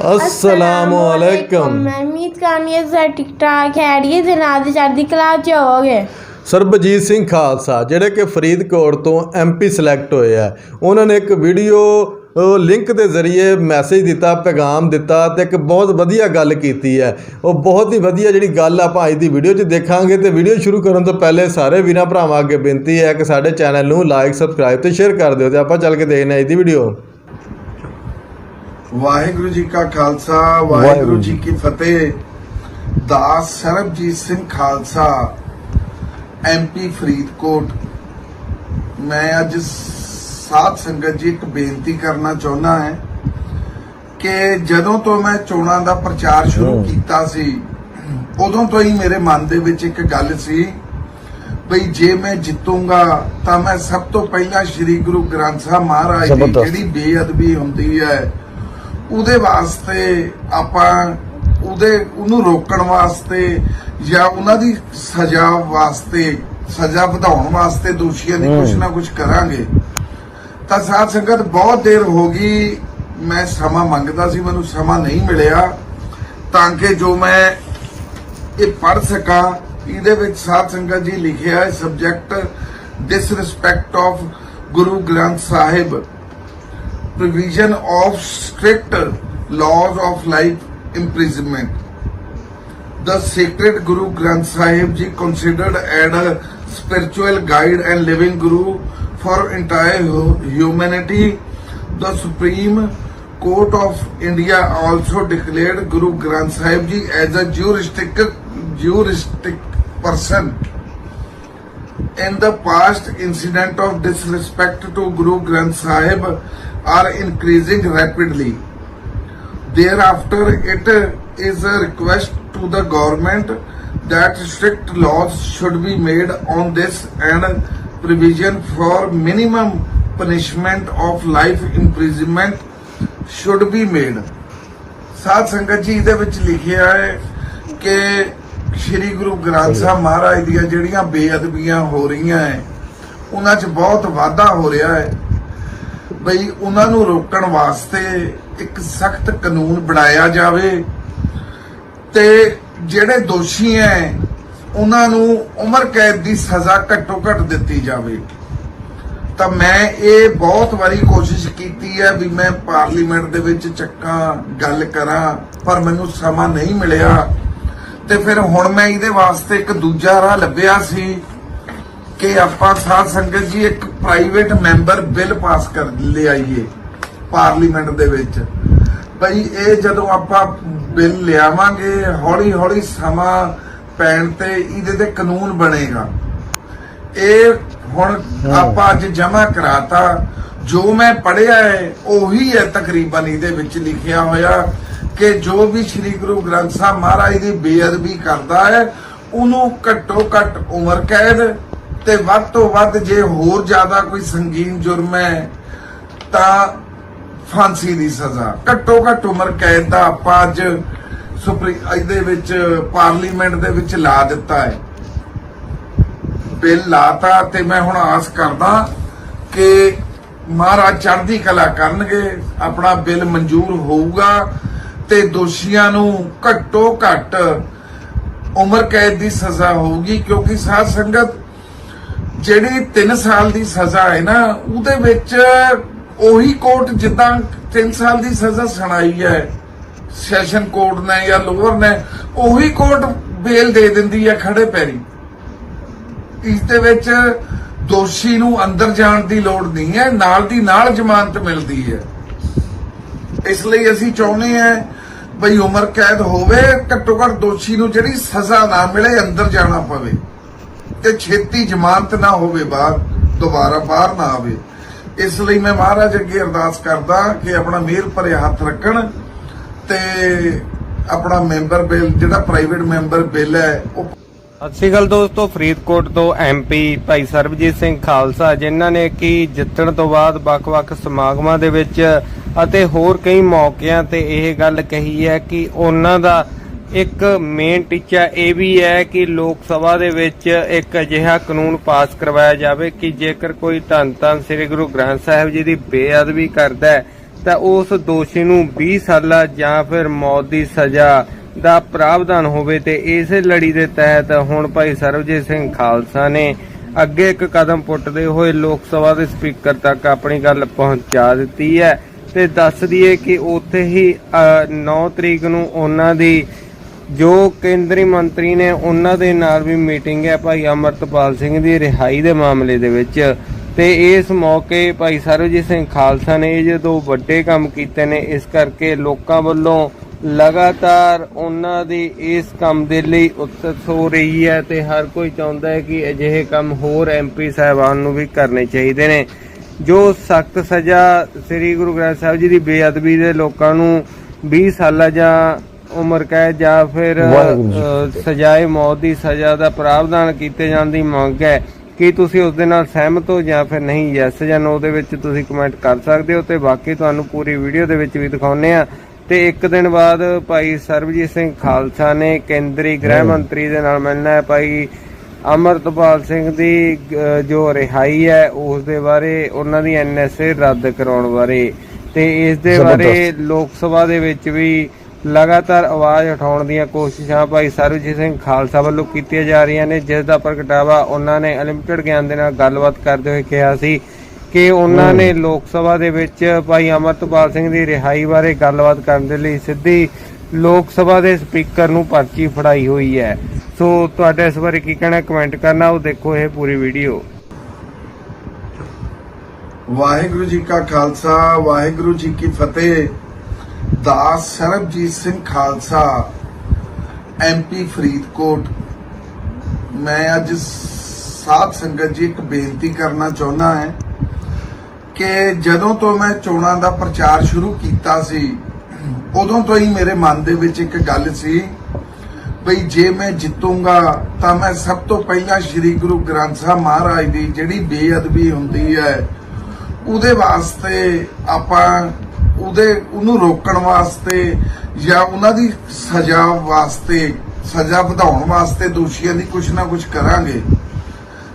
ਅਸਲਾਮੁਅਲੈਕਮ ਮੈਂ ਉਮੀਦ ਕਰਨੀ ਹੈ ਸਰ ਠੀਕ ਠਾਕ ਖੈਰੀਅਤ ਦੇ ਨਾਲ ਦੀ ਚੜ੍ਹਦੀ ਕਲਾ ਚ ਹੋਵੋਗੇ। ਸਰਬਜੀਤ ਸਿੰਘ ਖਾਲਸਾ ਜਿਹੜੇ ਕਿ ਫਰੀਦਕੋਟ ਤੋਂ ਐਮਪੀ ਸਿਲੈਕਟ ਹੋਏ ਆ ਉਹਨਾਂ ਨੇ ਇੱਕ ਵੀਡੀਓ ਲਿੰਕ ਦੇ ਜ਼ਰੀਏ ਮੈਸੇਜ ਦਿੱਤਾ ਪੈਗਾਮ ਦਿੱਤਾ ਤੇ ਇੱਕ ਬਹੁਤ ਵਧੀਆ ਗੱਲ ਕੀਤੀ ਹੈ। ਉਹ ਬਹੁਤ ਹੀ ਵਧੀਆ ਜਿਹੜੀ ਗੱਲ ਆਪਾਂ ਅੱਜ ਦੀ ਵੀਡੀਓ 'ਚ ਦੇਖਾਂਗੇ ਤੇ ਵੀਡੀਓ ਸ਼ੁਰੂ ਕਰਨ ਤੋਂ ਪਹਿਲੇ ਸਾਰੇ ਵੀਰਾਂ ਭਰਾਵਾਂ ਅੱਗੇ ਬੇਨਤੀ ਹੈ ਕਿ ਸਾਡੇ ਚੈਨਲ ਨੂੰ ਲਾਈਕ ਸਬਸਕ੍ਰਾਈਬ ਤੇ ਸ਼ੇਅਰ ਕਰ ਦਿਓ ਤੇ ਆਪਾਂ ਚੱਲ ਕੇ ਦੇਖਦੇ ਹਾਂ ਅੱਜ ਦੀ ਵੀਡੀਓ ਵਾਹਿਗੁਰੂ ਜੀ ਕਾ ਖਾਲਸਾ ਵਾਹਿਗੁਰੂ ਜੀ ਕੀ ਫਤਿਹ। ਦਾਸ ਸਰਬਜੀਤ ਸਿੰਘ ਖਾਲਸਾ ਐਮਪੀ ਫਰੀਦਕੋਟ। ਮੈਂ ਅੱਜ ਸਾਧ ਸੰਗਤ ਜੀ ਇੱਕ ਬੇਨਤੀ ਕਰਨਾ ਚਾਹੁੰਦਾ ਹਾਂ ਕਿ ਜਦੋਂ ਤੋਂ ਮੈਂ ਚੋਣਾਂ ਦਾ ਪ੍ਰਚਾਰ ਸ਼ੁਰੂ ਕੀਤਾ ਸੀ ਉਦੋਂ ਤੋਂ ਹੀ ਮੇਰੇ ਮਨ ਦੇ ਵਿੱਚ ਇੱਕ ਗੱਲ ਸੀ ਬਈ ਜੇ ਮੈਂ ਜਿੱਤੂੰਗਾ ਤਾਂ ਮੈਂ ਸਭ ਤੋਂ ਪਹਿਲਾਂ ਸ੍ਰੀ ਗੁਰੂ ਗ੍ਰੰਥ ਸਾਹਿਬ ਮਹਾਰਾਜ ਦੀ ਜਿਹੜੀ ਬੇਅਦਬੀ ਹੁੰਦੀ ਹੈ ਉਹਦੇ ਵਾਸਤੇ ਆਪਾਂ ਉਹਦੇ ਉਹਨੂੰ ਰੋਕਣ ਵਾਸਤੇ ਜਾਂ ਉਹਨਾਂ ਦੀ ਸਜ਼ਾ ਵਾਸਤੇ ਸਜ਼ਾ ਵਧਾਉਣ ਵਾਸਤੇ ਦੋਸ਼ੀਆਂ ਦੀ ਕੁਝ ਨਾ ਕੁਝ ਕਰਾਂਗੇ। ਤਾਂ ਸਾਧ ਸੰਗਤ ਬਹੁਤ ਦੇਰ ਹੋ ਗਈ। ਮੈਂ ਸਮਾਂ ਮੰਗਦਾ ਸੀ ਮੈਨੂੰ ਸਮਾਂ ਨਹੀਂ ਮਿਲਿਆ। ਤਾਂ ਕਿ ਜੋ ਮੈਂ ਇਹ ਪੜ੍ਹ ਸਕਾਂ ਇਹਦੇ ਵਿੱਚ ਸਾਧ ਸੰਗਤ ਜੀ ਲਿਖਿਆ ਹੈ subject disrespect of Guru Granth Sahib. Provision of strict laws of life imprisonment. The sacred Guru Granth Sahib Ji considered as a spiritual guide and living Guru for entire humanity. The Supreme Court of India also declared Guru Granth Sahib Ji as a juristic, juristic person. In the past, incident of disrespect to Guru Granth Sahib are increasing rapidly. Thereafter, it is a request to the government that strict laws should be made on this and provision for minimum punishment of life imprisonment should be made. ਸਾਧ ਸੰਗਤ ਜੀ ਇਹਦੇ ਵਿੱਚ ਲਿਖਿਆ ਹੈ ਕਿ ਸ੍ਰੀ ਗੁਰੂ ਗ੍ਰੰਥ ਸਾਹਿਬ ਮਹਾਰਾਜ ਦੀਆਂ ਜਿਹੜੀਆਂ ਬੇਅਦਬੀਆਂ ਹੋ ਰਹੀਆਂ ਹੈ ਉਹਨਾਂ 'ਚ ਬਹੁਤ ਵਾਧਾ ਹੋ ਰਿਹਾ ਹੈ ਬਈ ਉਹਨਾਂ ਨੂੰ ਰੋਕਣ ਵਾਸਤੇ ਇੱਕ ਸਖਤ ਕਾਨੂੰਨ ਬਣਾਇਆ ਜਾਵੇ ਤੇ ਜਿਹੜੇ ਦੋਸ਼ੀ ਹੈ ਉਹਨਾਂ ਨੂੰ ਉਮਰ ਕੈਦ ਦੀ ਸਜ਼ਾ ਘੱਟੋ ਘੱਟ ਦਿੱਤੀ ਜਾਵੇ। ਤਾਂ ਮੈਂ ਇਹ ਬਹੁਤ ਵਾਰੀ ਕੋਸ਼ਿਸ਼ ਕੀਤੀ ਹੈ ਵੀ ਮੈਂ ਪਾਰਲੀਮੈਂਟ ਦੇ ਵਿੱਚ ਚੱਕਾਂ, ਗੱਲ ਕਰਾਂ, ਪਰ ਮੈਨੂੰ ਸਮਾਂ ਨਹੀਂ ਮਿਲਿਆ। ਤੇ ਫਿਰ ਹੁਣ ਮੈਂ ਇਹਦੇ ਵਾਸਤੇ ਇੱਕ ਦੂਜਾ ਰਾਹ ਲੱਭਿਆ ਸੀ ਕਿ ਆਪਾਂ ਸਾਧ ਸੰਗਤ ਜੀ ਇੱਕ ਪ੍ਰਾਈਵੇਟ ਮੈਂਬਰ ਬਿੱਲ ਪਾਸ ਕਰ ਲਿਆਈਏ ਪਾਰਲੀਮੈਂਟ ਦੇ ਵਿੱਚ। ਭਈ ਇਹ ਜਦੋਂ ਆਪਾਂ ਬਿੱਲ ਲਿਆਵਾਂਗੇ ਹੌਲੀ ਹੌਲੀ ਸਮਾਂ ਪੈਣ ਤੇ ਇਹਦੇ ਤੇ ਕਾਨੂੰਨ ਬਣੇਗਾ। ਇਹ ਹੁਣ ਆਪਾਂ ਅੱਜ ਜਮ੍ਹਾਂ ਕਰਾਤਾ। ਜੋ ਮੈਂ ਪੜਿਆ ਹੈ ਉਹੀ ਹੈ ਤਕਰੀਬਨ ਇਹਦੇ ਵਿੱਚ ਲਿਖਿਆ ਹੋਇਆ। ਕਿ ਜੋ ਵੀ ਸ੍ਰੀ ਗੁਰੂ ਗ੍ਰੰਥ ਸਾਹਿਬ ਮਹਾਰਾਜ ਦੀ ਬੇਅਦਬੀ ਕਰਦਾ ਹੈ, ਉਹਨੂੰ ਘੱਟੋ ਘੱਟ ਉਮਰ ਕੈਦ ਤੇ ਵੱਧ ਤੋਂ ਵੱਧ ਜੇ ਹੋਰ ਜ਼ਿਆਦਾ ਕੋਈ ਸੰਗੀਨ ਜੁਰਮ ਹੈ, ਤਾਂ ਫਾਂਸੀ ਦੀ ਸਜ਼ਾ। ਘੱਟੋ ਘੱਟ ਉਮਰ ਕੈਦ ਦਾ ਆਪਾਂ ਅੱਜ ਸੁਪਰੀ, ਇਹਦੇ ਵਿੱਚ, ਪਾਰਲੀਮੈਂਟ ਦੇ ਵਿੱਚ ਲਾ ਦਿੱਤਾ ਹੈ। ਬਿੱਲ ਲਾਤਾ ਤੇ ਮੈਂ ਹੁਣ ਆਸ ਕਰਦਾ ਕਿ ਮਹਾਰਾਜ ਚੜ੍ਹਦੀ ਕਲਾ ਕਰਨਗੇ, ਆਪਣਾ ਬਿੱਲ ਮਨਜ਼ੂਰ ਹੋਊਗਾ। ਤੇ ਦੋਸ਼ੀਆਂ ਨੂੰ ਘੱਟੋ ਘੱਟ ਉਮਰ ਕੈਦ ਦੀ ਸਜ਼ਾ ਹੋਊਗੀ, ਕਿਉਂਕਿ ਸਾਧ ਸੰਗਤ ਜਿਹੜੀ 3 ਸਾਲ ਦੀ ਸਜ਼ਾ ਹੈ ਨਾ, ਉਹਦੇ ਵਿੱਚ ਉਹੀ ਕੋਰਟ ਜਿੱਦਾਂ 3 ਸਾਲ ਦੀ ਸਜ਼ਾ ਸੁਣਾਈ ਹੈ, ਸੈਸ਼ਨ ਕੋਰਟ ਨੇ ਜਾਂ ਲੋਅਰ ਨੇ, ਉਹੀ ਕੋਰਟ ਬੇਲ ਦੇ ਦਿੰਦੀ ਹੈ ਖੜੇ ਪੈਰੀ। ਇਸ ਦੇ ਵਿੱਚ ਦੋਸ਼ੀ ਨੂੰ ਅੰਦਰ ਜਾਣ ਦੀ ਲੋੜ ਨਹੀਂ ਹੈ, ਨਾਲ ਦੀ ਨਾਲ ਜ਼ਮਾਨਤ ਮਿਲਦੀ ਹੈ। ਇਸ ਲਈ ਅਸੀਂ ਚਾਹੁੰਦੇ ਹਾਂ ਬਈ ਉਮਰ ਕੈਦ ਹੋਵੇ, ਘੱਟੋ ਘੱਟ ਦੋਸ਼ੀ ਨੂੰ ਜਿਹੜੀ ਸਜ਼ਾ ਨਾ ਮਿਲੇ, ਅੰਦਰ ਜਾਣਾ ਪਵੇ। ਤੇ ਛੇਤੀ ਜ਼ਮਾਨਤ ਨਾ ਹੋਵੇ ਬਾਹਰ, ਦੁਬਾਰਾ ਬਾਹਰ ਨਾ ਆਵੇ। ਇਸ ਲਈ ਮੈਂ ਮਹਾਰਾਜ ਅੱਗੇ ਅਰਦਾਸ ਕਰਦਾ ਕਿ ਆਪਣਾ ਮਿਹਰ ਭਰੇ ਹੱਥ ਰੱਖਣ ਤੇ ਆਪਣਾ ਮੈਂਬਰ ਬਿੱਲ, ਜਿਹੜਾ ਪ੍ਰਾਈਵੇਟ ਮੈਂਬਰ ਬਿੱਲ ਹੈ, ਉਹ ਸਤਿ ਸ਼੍ਰੀ ਅਕਾਲ ਦੋਸਤੋ, ਫਰੀਦਕੋਟ ਤੋਂ ਐਮਪੀ ਭਾਈ ਸਰਬਜੀਤ ਸਿੰਘ ਖਾਲਸਾ, ਜਿਨ੍ਹਾਂ ਨੇ ਕਿ ਜਿੱਤਣ ਤੋਂ ਬਾਅਦ ਵੱਖ-ਵੱਖ ਸਮਾਗਮਾਂ ਦੇ ਵਿੱਚ ਅਤੇ ਹੋਰ ਕਈ ਮੌਕਿਆਂ ਤੇ ਇਹ ਗੱਲ ਕਹੀ ਹੈ ਕਿ ਉਹਨਾਂ ਦਾ ਇੱਕ ਮੇਨ ਟੀਚਾ ਇਹ ਵੀ ਹੈ ਕਿ ਲੋਕ ਸਭਾ ਦੇ ਵਿੱਚ ਇੱਕ ਅਜਿਹਾ ਕਾਨੂੰਨ ਪਾਸ ਕਰਵਾਇਆ ਜਾਵੇ ਕਿ ਜੇਕਰ ਕੋਈ ਧੰਨ ਧੰਨ ਸ੍ਰੀ ਗੁਰੂ ਗ੍ਰੰਥ ਸਾਹਿਬ ਜੀ ਦੀ ਬੇਅਦਬੀ ਕਰਦਾ ਹੈ, ਤਾਂ ਉਸ ਦੋਸ਼ੀ ਨੂੰ 20 ਸਾਲਾ ਜਾਂ ਫਿਰ ਮੌਤ ਦੀ ਸਜ਼ਾ ਦਾ ਪ੍ਰਾਵਧਾਨ ਹੋਵੇ ਤੇ ਇਸੇ ਲੜੀ ਦੇ ਤਹਿਤ ਹੁਣ ਭਾਈ ਸਰਬਜੀਤ ਸਿੰਘ ਖਾਲਸਾ ਨੇ ਅੱਗੇ ਇੱਕ ਕਦਮ ਪੁੱਟਦੇ ਹੋਏ ਲੋਕ ਸਭਾ ਦੇ ਸਪੀਕਰ ਤੱਕ ਆਪਣੀ ਗੱਲ ਪਹੁੰਚਾ ਦਿੱਤੀ ਹੈ ਤੇ ਦੱਸ ਦਈਏ ਕਿ ਉੱਥੇ ਹੀ 9 ਤਰੀਕ ਨੂੰ ਉਹਨਾਂ ਦੀ, ਜੋ ਕੇਂਦਰੀ ਮੰਤਰੀ ਨੇ ਉਹਨਾਂ ਦੇ ਨਾਲ ਵੀ ਮੀਟਿੰਗ ਹੈ ਭਾਈ ਅਮਰਤਪਾਲ ਸਿੰਘ ਦੀ ਰਿਹਾਈ ਦੇ ਮਾਮਲੇ ਦੇ ਵਿੱਚ। ਤੇ ਇਸ ਮੌਕੇ ਭਾਈ ਸਰਬਜੀਤ ਸਿੰਘ ਖਾਲਸਾ ਨੇ ਇਹ ਜਦੋਂ ਵੱਡੇ ਕੰਮ ਕੀਤੇ ਨੇ, ਇਸ ਕਰਕੇ ਲੋਕਾਂ ਵੱਲੋਂ ਲਗਾਤਾਰ ਉਹਨਾਂ ਦੀ ਇਸ ਕੰਮ ਦੇ ਲਈ ਉਤਸਕ ਹੋ ਰਹੀ ਹੈ ਤੇ ਹਰ ਕੋਈ ਚਾਹੁੰਦਾ ਹੈ ਕਿ ਅਜਿਹੇ ਕੰਮ ਹੋਰ ਐਮਪੀ ਸਾਹਿਬਾਨ ਨੂੰ ਵੀ ਕਰਨੇ ਚਾਹੀਦੇ ਨੇ। ਜੋ ਸਖਤ ਸਜ਼ਾ ਸ੍ਰੀ ਗੁਰੂ ਗ੍ਰੰਥ ਸਾਹਿਬ ਜੀ ਦੀ ਬੇਅਦਬੀ ਦੇ ਲੋਕਾਂ ਨੂੰ 20 ਸਾਲਾ ਜਾਂ ਉਮਰ ਕੈਦ ਜਾਂ ਫਿਰ ਸਜ਼ਾਏ ਮੌਤ ਦੀ ਸਜ਼ਾ ਦਾ ਪ੍ਰਾਵਧਾਨ ਕੀਤੇ ਜਾਣ ਦੀ ਮੰਗ ਹੈ ਕੀ ਤੁਸੀਂ ਉਸ ਦੇ ਨਾਲ ਸਹਿਮਤ ਹੋ ਜਾਂ ਫਿਰ ਨਹੀਂ? ਯੈਸ ਜਾਂ ਨੋ ਦੇ ਵਿੱਚ ਤੁਸੀਂ ਕਮੈਂਟ ਕਰ ਸਕਦੇ ਹੋ ਤੇ ਬਾਕੀ ਤੁਹਾਨੂੰ ਪੂਰੀ ਵੀਡੀਓ ਦੇ ਵਿੱਚ ਵੀ ਦਿਖਾਉਨੇ ਆ ਤੇ ਇੱਕ ਦਿਨ ਬਾਅਦ ਭਾਈ ਸਰਬਜੀਤ ਸਿੰਘ ਖਾਲਸਾ ਨੇ ਕੇਂਦਰੀ ਗ੍ਰਹਿ ਮੰਤਰੀ ਦੇ ਨਾਲ ਮਿਲਣਾ ਹੈ। ਭਾਈ ਅਮਰਤਪਾਲ ਸਿੰਘ ਦੀ ਜੋ ਰਿਹਾਈ ਹੈ ਉਸ ਦੇ ਬਾਰੇ ਉਹਨਾਂ ਦੀ ਐਨਐਸਏ ਰੱਦ ਕਰਾਉਣ ਬਾਰੇ। ਤੇ ਇਸ ਦੇ ਬਾਰੇ ਲੋਕ ਸਭਾ ਦੇ ਵਿੱਚ ਵੀ ਲਗਾਤਾਰ ਆਵਾਜ਼ ਉਠਾਉਣ ਦੀਆਂ ਕੋਸ਼ਿਸ਼ਾਂ ਭਾਈ ਸਰਬਜੀਤ ਸਿੰਘ ਖਾਲਸਾ ਵੱਲੋਂ ਕੀਤੀਆਂ ਜਾ ਰਹੀਆਂ ਨੇ ਜਿਸ ਦਾ ਪ੍ਰਗਟਾਵਾ ਉਹਨਾਂ ਨੇ ਅਨਲਿਮਟਿਡ ਗਿਆਨ ਦੇ ਨਾਲ ਗੱਲਬਾਤ ਕਰਦੇ ਹੋਏ ਕਿਹਾ ਸੀ। ਕਿ ਉਹਨਾਂ ਨੇ ਲੋਕ ਸਭਾ ਦੇ ਵਿੱਚ ਭਾਈ ਅਮਰਤਪਾਲ ਸਿੰਘ ਦੀ ਰਿਹਾਈ ਬਾਰੇ ਗੱਲਬਾਤ ਕਰਨ ਦੇ ਲਈ ਸਿੱਧੀ ਲੋਕ ਸਭਾ ਦੇ ਸਪੀਕਰ ਨੂੰ ਪਰਚੀ ਫੜਾਈ ਹੋਈ ਹੈ। ਸੋ ਤੁਹਾਡਾ ਇਸ ਬਾਰੇ ਕੀ ਕਹਿਣਾ ਕਮੈਂਟ ਕਰਨਾ ਉਹ ਦੇਖੋ ਇਹ ਪੂਰੀ ਵੀਡੀਓ ਵਾਹਿਗੁਰੂ ਜੀ ਕਾ ਖਾਲਸਾ ਵਾਹਿਗੁਰੂ ਜੀ ਕੀ ਫਤਿਹ। ਦਾਸ ਸਰਬਜੀਤ ਸਿੰਘ ਖਾਲਸਾ ਐਮਪੀ ਫਰੀਦਕੋਟ। ਮੈਂ ਅੱਜ ਸਾਧ ਸੰਗਤ ਜੀ ਇੱਕ ਬੇਨਤੀ ਕਰਨਾ ਚਾਹੁੰਦਾ ਹਾਂ ਕਿ ਜਦੋਂ ਤੋਂ ਮੈਂ ਚੋਣਾਂ ਦਾ ਪ੍ਰਚਾਰ ਸ਼ੁਰੂ ਕੀਤਾ ਸੀ, ਉਦੋਂ ਤੋਂ ਹੀ ਮੇਰੇ ਮਨ ਦੇ ਵਿੱਚ ਇੱਕ ਗੱਲ ਸੀ ਬਈ ਜੇ ਮੈਂ ਜਿੱਤੂੰਗਾ ਤਾਂ ਮੈਂ ਸਭ ਤੋਂ ਪਹਿਲਾਂ ਸ੍ਰੀ ਗੁਰੂ ਗ੍ਰੰਥ ਸਾਹਿਬ ਮਹਾਰਾਜ ਦੀ ਜਿਹੜੀ ਬੇਅਦਬੀ ਹੁੰਦੀ ਹੈ, ਉਹਦੇ ਵਾਸਤੇ ਆਪਾਂ ਉਹਦੇ, ਉਹਨੂੰ ਰੋਕਣ ਵਾਸਤੇ ਜਾਂ ਉਹਨਾਂ ਦੀ ਸਜ਼ਾ ਵਾਸਤੇ, ਸਜ਼ਾ ਵਧਾਉਣ ਵਾਸਤੇ ਦੋਸ਼ੀਆਂ ਦੀ ਕੁਝ ਨਾ ਕੁਝ ਕਰਾਂਗੇ।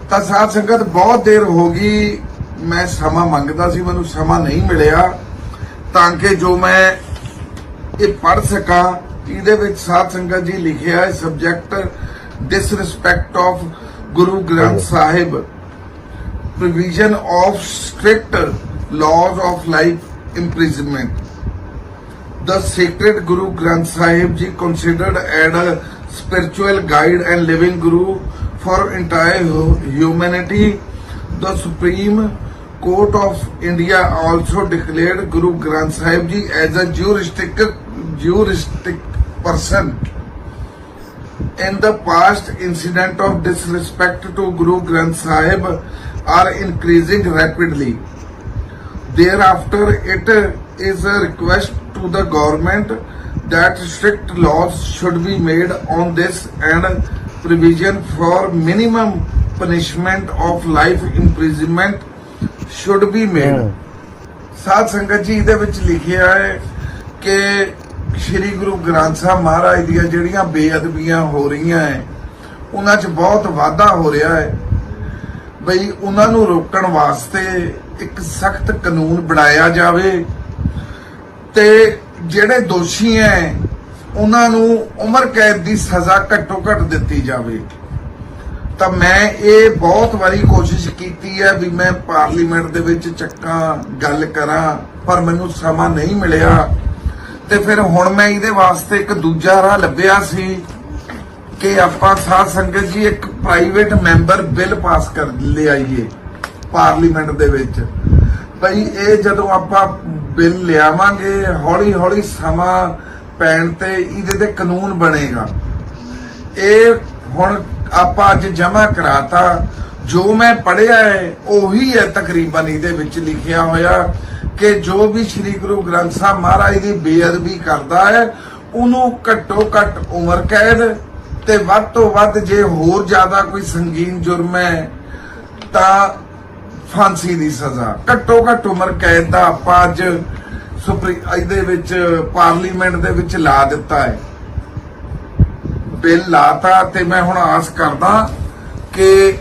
ਤਾਂ ਸਾਧ ਸੰਗਤ, ਬਹੁਤ ਦੇਰ ਹੋ ਗਈ ਮੈਂ ਸਮਾਂ ਮੰਗਦਾ ਸੀ ਮੈਨੂੰ ਸਮਾਂ ਨਹੀਂ ਮਿਲਿਆ ਤਾਂ ਕਿ ਜੋ ਮੈਂ ਇਹ ਪੜ ਸਕਾਂ ਇਹਦੇ ਵਿੱਚ ਸਾਧ ਸੰਗਤ ਜੀ ਲਿਖਿਆ ਹੈ subject disrespect of Guru Granth Sahib strict laws of life imprisonment. The sacred Guru Granth Sahib Ji considered as a spiritual guide and living Guru for entire hu- humanity. The Supreme Court of India also declared Guru Granth Sahib Ji as a juristic, juristic person. In the past, incident of disrespect to Guru Granth Sahib are increasing rapidly. Thereafter, it is a request to the government that strict laws should be made on this and provision for minimum punishment of life imprisonment should be made. ਸਾਧ ਸੰਗਤ ਜੀ ਇਹਦੇ ਵਿੱਚ ਲਿਖਿਆ ਹੈ ਕਿ ਸ੍ਰੀ ਗੁਰੂ ਗ੍ਰੰਥ ਸਾਹਿਬ ਮਹਾਰਾਜ ਦੀਆਂ ਜਿਹੜੀਆਂ ਬੇਅਦਬੀਆਂ ਹੋ ਰਹੀਆਂ ਹੈ ਉਹਨਾਂ 'ਚ ਬਹੁਤ ਵਾਧਾ ਹੋ ਰਿਹਾ ਹੈ। ਬਈ ਉਹਨਾਂ ਨੂੰ ਰੋਕਣ ਵਾਸਤੇ ਇੱਕ ਸਖਤ ਕਾਨੂੰਨ ਬਣਾਇਆ ਜਾਵੇ ਤੇ ਜਿਹੜੇ ਦੋਸ਼ੀ ਐ ਉਹਨਾਂ ਨੂੰ ਉਮਰ ਕੈਦ ਦੀ ਸਜ਼ਾ ਘੱਟੋ ਘੱਟ ਦਿੱਤੀ ਜਾਵੇ। ਤਾਂ ਮੈਂ ਇਹ ਬਹੁਤ ਵਾਰੀ ਕੋਸ਼ਿਸ਼ ਕੀਤੀ ਹੈ ਵੀ ਮੈਂ ਪਾਰਲੀਮੈਂਟ ਦੇ ਵਿੱਚ ਚੱਕਾਂ, ਗੱਲ ਕਰਾਂ, ਪਰ ਮੈਨੂੰ ਸਮਾਂ ਨਹੀਂ ਮਿਲਿਆ। ਤੇ ਫਿਰ ਹੁਣ ਮੈਂ ਇਹਦੇ ਵਾਸਤੇ ਇੱਕ ਦੂਜਾ ਰਾਹ ਲੱਭਿਆ ਸੀ ਕਿ ਆਪਾਂ ਸਾਧ ਸੰਗਤ ਜੀ ਇੱਕ ਪ੍ਰਾਈਵੇਟ ਮੈਂਬਰ ਬਿੱਲ ਪਾਸ ਕਰ ਲਿਆਈਏ ਪਾਰਲੀਮੈਂਟ ਦੇ ਵਿੱਚ। ਭਈ ਇਹ ਜਦੋਂ ਆਪਾਂ ਬਿੱਲ ਲਿਆਵਾਂਗੇ ਹੌਲੀ ਹੌਲੀ ਸਮਾਂ ਪੈਣ ਤੇ ਇਹਦੇ ਤੇ ਕਾਨੂੰਨ ਬਣੇਗਾ। ਇਹ ਹੁਣ ਆਪਾਂ ਅੱਜ ਜਮ੍ਹਾਂ ਕਰਾਤਾ। ਜੋ ਮੈਂ ਪੜਿਆ ਹੈ, ਉਹੀ ਹੈ ਤਕਰੀਬਨ ਇਹਦੇ ਵਿੱਚ ਲਿਖਿਆ ਹੋਇਆ ਕਿ ਜੋ ਵੀ ਸ੍ਰੀ ਗੁਰੂ ਗ੍ਰੰਥ ਸਾਹਿਬ ਮਹਾਰਾਜ ਦੀ ਬੇਅਦਬੀ ਕਰਦਾ ਹੈ, ਉਹਨੂੰ ਘੱਟੋ ਘੱਟ ਉਮਰ ਕੈਦ ਤੇ ਵੱਧ ਤੋਂ ਵੱਧ ਜੇ ਹੋਰ ਜ਼ਿਆਦਾ ਕੋਈ ਸੰਗੀਨ ਜੁਰਮ ਹੈ, ਤਾਂ ਫਾਂਸੀ ਦੀ ਸਜ਼ਾ। ਘੱਟੋ ਘੱਟ ਉਮਰ ਕੈਦ ਦਾ ਆਪਾਂ ਅੱਜ ਸੁਪਰੀ ਇਹਦੇ ਵਿੱਚ, ਪਾਰਲੀਮੈਂਟ ਦੇ ਵਿੱਚ ਲਾ ਦਿੱਤਾ ਹੈ। ਬਿੱਲ ਲਾਤਾ ਤੇ ਮੈਂ ਹੁਣ ਆਸ ਕਰਦਾ ਕਿ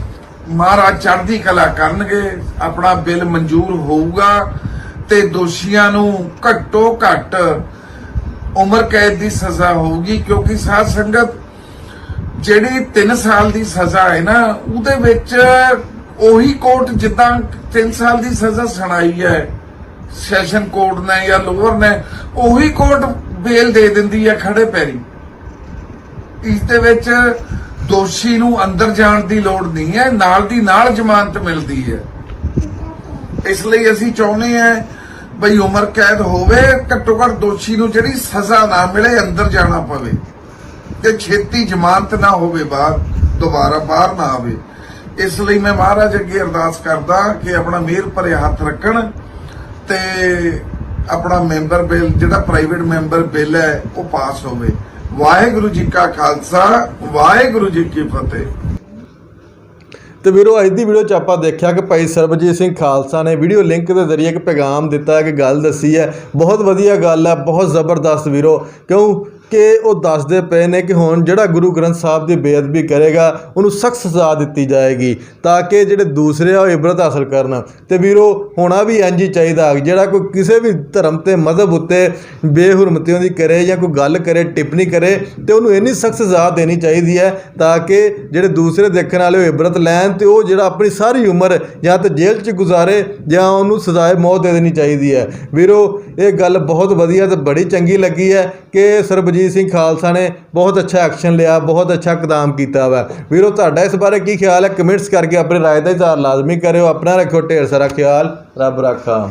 ਮਹਾਰਾਜ ਚੜ੍ਹਦੀ ਕਲਾ ਕਰਨਗੇ, ਆਪਣਾ ਬਿੱਲ ਮਨਜ਼ੂਰ ਹੋਊਗਾ ਤੇ ਦੋਸ਼ੀਆਂ ਨੂੰ ਘੱਟੋ ਘੱਟ ਉਮਰ ਕੈਦ ਦੀ ਸਜ਼ਾ ਹੋਊਗੀ, ਕਿਉਂਕਿ ਸਾਧ ਸੰਗਤ ਜਿਹੜੀ 3 ਸਾਲ ਦੀ ਸਜ਼ਾ ਹੈ ਨਾ, ਉਹਦੇ ਵਿੱਚ ਉਹੀ ਕੋਰਟ ਜਿੱਦਾਂ 3 ਸਾਲ ਦੀ ਸਜ਼ਾ ਸੁਣਾਈ ਹੈ, ਸੈਸ਼ਨ ਕੋਰਟ ਨੇ ਜਾਂ ਲੋਅਰ ਨੇ, ਉਹੀ ਕੋਰਟ ਬੇਲ ਦੇ ਦਿੰਦੀ ਹੈ ਖੜੇ ਪੈਰੀ। ਇਸ ਦੇ ਵਿੱਚ ਦੋਸ਼ੀ ਨੂੰ ਅੰਦਰ ਜਾਣ ਦੀ ਲੋੜ ਨਹੀਂ ਹੈ, ਨਾਲ ਦੀ ਨਾਲ ਜ਼ਮਾਨਤ ਮਿਲਦੀ ਹੈ। ਇਸ ਲਈ ਅਸੀਂ ਚਾਹੁੰਦੇ ਹਾਂ ਬਈ ਉਮਰ ਕੈਦ ਹੋਵੇ, ਘੱਟੋ ਘੱਟ ਦੋਸ਼ੀ ਨੂੰ ਜਿਹੜੀ ਸਜ਼ਾ ਨਾ ਮਿਲੇ, ਅੰਦਰ ਜਾਣਾ ਪਵੇ ਤੇ ਛੇਤੀ ਜ਼ਮਾਨਤ ਨਾ ਹੋਵੇ ਬਾਹਰ, ਦੁਬਾਰਾ ਬਾਹਰ ਨਾ ਆਵੇ। ਇਸ ਲਈ ਮੈਂ ਮਹਾਰਾਜ ਅੱਗੇ ਅਰਦਾਸ ਕਰਦਾ ਕਿ ਆਪਣਾ ਮਿਹਰ ਭਰੇ ਹੱਥ ਰੱਖਣ ਤੇ ਆਪਣਾ ਮੈਂਬਰ ਬਿੱਲ, ਜਿਹੜਾ ਪ੍ਰਾਈਵੇਟ ਮੈਂਬਰ ਬਿੱਲ ਹੈ, ਉਹ ਪਾਸ ਹੋਵੇ। ਵਾਹਿਗੁਰੂ ਜੀ ਕਾ ਖਾਲਸਾ, ਵਾਹਿਗੁਰੂ ਜੀ ਕੀ ਫਤਿਹ। ਤੇ ਵੀਰੋ, ਅੱਜ ਦੀ ਵੀਡੀਓ 'ਚ ਆਪਾਂ ਦੇਖਿਆ ਕਿ ਭਾਈ ਸਰਬਜੀਤ ਸਿੰਘ ਖਾਲਸਾ ਨੇ ਵੀਡੀਓ ਲਿੰਕ ਦੇ ਜ਼ਰੀਏ ਇੱਕ ਪੈਗਾਮ ਦਿੱਤਾ ਹੈ ਕਿ ਗੱਲ ਦੱਸੀ ਹੈ। ਬਹੁਤ ਵਧੀਆ ਗੱਲ ਹੈ, ਬਹੁਤ ਜ਼ਬਰਦਸਤ ਵੀਰੋ। ਕਿਉਂ? ਕਿ ਉਹ ਦੱਸਦੇ ਪਏ ਨੇ ਕਿ ਹੁਣ ਜਿਹੜਾ ਗੁਰੂ ਗ੍ਰੰਥ ਸਾਹਿਬ ਦੀ ਬੇਅਦਬੀ ਕਰੇਗਾ, ਉਹਨੂੰ ਸਖਤ ਸਜ਼ਾ ਦਿੱਤੀ ਜਾਏਗੀ ਤਾਂ ਕਿ ਜਿਹੜੇ ਦੂਸਰੇ ਆ ਉਹ ਇਬਰਤ ਹਾਸਲ ਕਰਨ। ਤੇ ਵੀਰੋ, ਹੋਣਾ ਵੀ ਇੰਝ ਹੀ ਚਾਹੀਦਾ, ਜਿਹੜਾ ਕੋਈ ਕਿਸੇ ਵੀ ਧਰਮ ਤੇ ਮਜ਼ਹਬ ਉੱਤੇ ਬੇਹੁਰਮਤੀਆਂ ਦੀ ਕਰੇ ਜਾਂ ਕੋਈ ਗੱਲ ਕਰੇ, ਟਿੱਪਣੀ ਕਰੇ, ਤੇ ਉਹਨੂੰ ਇੰਨੀ ਸਖਤ ਸਜ਼ਾ ਦੇਣੀ ਚਾਹੀਦੀ ਹੈ ਤਾਂ ਕਿ ਜਿਹੜੇ ਦੂਸਰੇ ਦੇਖਣ ਵਾਲੇ ਉਹ ਇਬਰਤ ਲੈਣ ਤੇ ਉਹ ਜਿਹੜਾ ਆਪਣੀ ਸਾਰੀ ਉਮਰ ਜਾਂ ਤਾਂ ਜੇਲ੍ਹ 'ਚ ਗੁਜ਼ਾਰੇ ਜਾਂ ਉਹਨੂੰ ਸਜ਼ਾਏ ਮੌਤ ਦੇ ਦੇਣੀ ਚਾਹੀਦੀ ਹੈ। ਵੀਰੋ, ਇਹ ਗੱਲ ਬਹੁਤ ਵਧੀਆ ਤੇ ਬੜੀ ਚੰਗੀ ਲੱਗੀ ਹੈ ਕਿ ਸਰਬ ਸਰਬਜੀਤ ਸਿੰਘ ਖਾਲਸਾ ਨੇ ਬਹੁਤ ਅੱਛਾ ਐਕਸ਼ਨ ਲਿਆ, ਬਹੁਤ ਅੱਛਾ ਕਦਮ ਕੀਤਾ ਵਾ। ਵੀਰੋ, ਤੁਹਾਡਾ ਇਸ ਬਾਰੇ ਕੀ ਖਿਆਲ ਹੈ? ਕਮੈਂਟਸ ਕਰਕੇ ਆਪਣੀ ਰਾਏ ਦਾ ਇਜ਼ਹਾਰ ਲਾਜ਼ਮੀ ਕਰਿਓ, ਆਪਣਾ ਰੱਖਿਓ ਢੇਰ ਸਾਰਾ ਖਿਆਲ। ਰੱਬ ਰੱਖਾ।